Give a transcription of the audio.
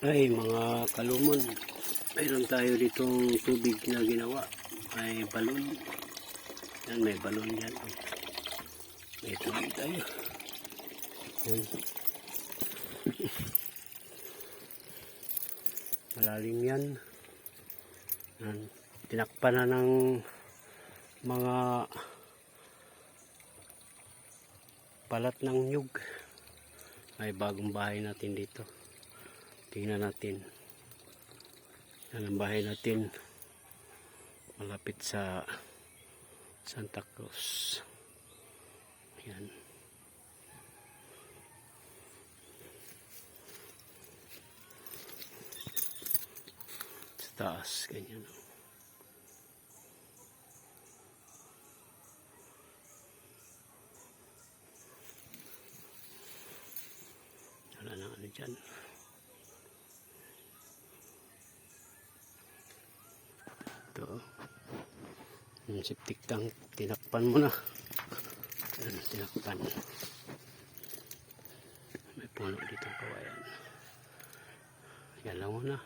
Ay, mga kalumon. Mayroon tayo ditong tubig na ginawa. May balon. Yan, may balon yan. May tubig tayo. Yan. Malalim yan. Yan. Tinakpan na ng mga palat ng nyug. May bagong bahay natin dito. Tingnan natin. Yan ang bahay natin. Malapit sa Santa Cruz. Yan. Sa taas, ganyan. oh. Wala na ano dyan. Yung septic tank, tinakpan mo na. Yan, tinakpan. May puno dito kawayan. Yan lang muna.